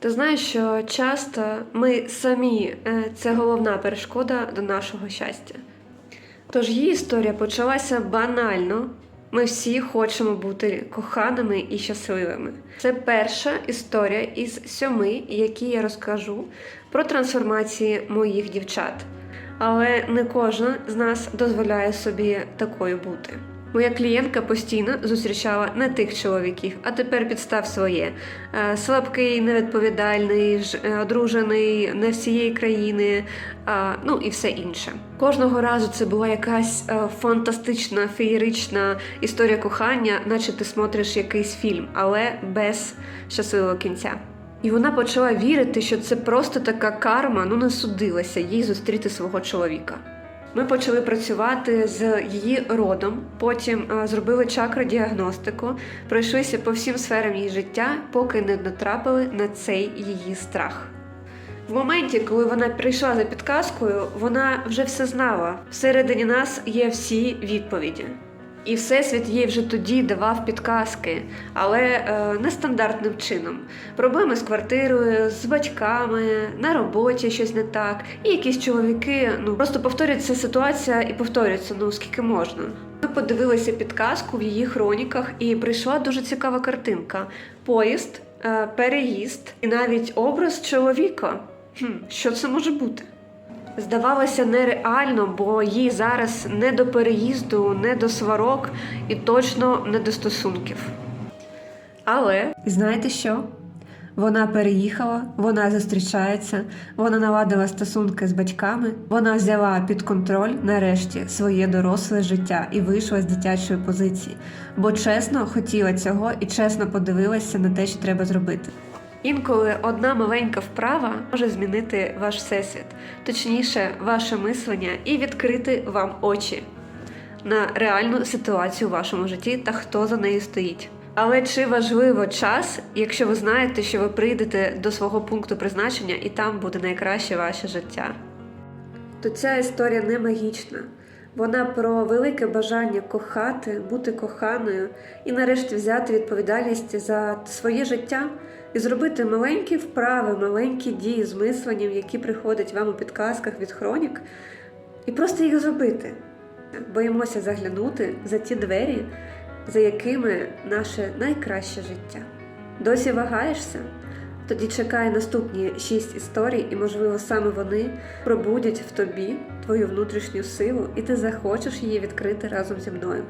Ти знаєш, що часто ми самі е, це головна перешкода до нашого щастя. Тож її історія почалася банально. Ми всі хочемо бути коханими і щасливими. Це перша історія із сьоми, які я розкажу про трансформації моїх дівчат. Але не кожна з нас дозволяє собі такою бути. Моя клієнтка постійно зустрічала не тих чоловіків, а тепер підстав своє. Е, Слабкий, невідповідальний, е, одружений, не всієї країни, ну і все інше. Кожного разу це була якась е, фантастична, феєрична історія кохання, наче ти смотриш якийсь фільм, але без щасливого кінця. І вона почала вірити, що це просто така карма, ну не судилася їй зустріти свого чоловіка. Ми почали працювати з її родом, потім зробили зробили чакродіагностику, пройшлися по всім сферам її життя, поки не натрапили на цей її страх. В моменті, коли вона прийшла за підказкою, вона вже все знала. Всередині нас є всі відповіді. І Всесвіт їй вже тоді давав підказки, але е, нестандартним чином. Проблеми з квартирою, з батьками, на роботі щось не так. І якісь чоловіки ну просто повторюється ситуація і повторюється, ну скільки можна. Ми подивилися підказку в її хроніках, і прийшла дуже цікава картинка: поїзд, е, переїзд і навіть образ чоловіка. Хм, що це може бути? Здавалося нереально, бо їй зараз не до переїзду, не до сварок і точно не до стосунків. Але знаєте що? Вона переїхала, вона зустрічається, вона наладила стосунки з батьками, вона взяла під контроль нарешті своє доросле життя і вийшла з дитячої позиції, бо чесно хотіла цього і чесно подивилася на те, що треба зробити. Інколи одна маленька вправа може змінити ваш всесвіт, точніше, ваше мислення і відкрити вам очі на реальну ситуацію у вашому житті та хто за нею стоїть. Але чи важливо час, якщо ви знаєте, що ви прийдете до свого пункту призначення і там буде найкраще ваше життя? То ця історія не магічна. Вона про велике бажання кохати, бути коханою і нарешті взяти відповідальність за своє життя і зробити маленькі вправи, маленькі дії з мисленням, які приходять вам у підказках від хронік, і просто їх зробити. Боїмося заглянути за ті двері, за якими наше найкраще життя. Досі вагаєшся? Тоді чекай наступні шість історій, і, можливо, саме вони пробудять в тобі твою внутрішню силу, і ти захочеш її відкрити разом зі мною.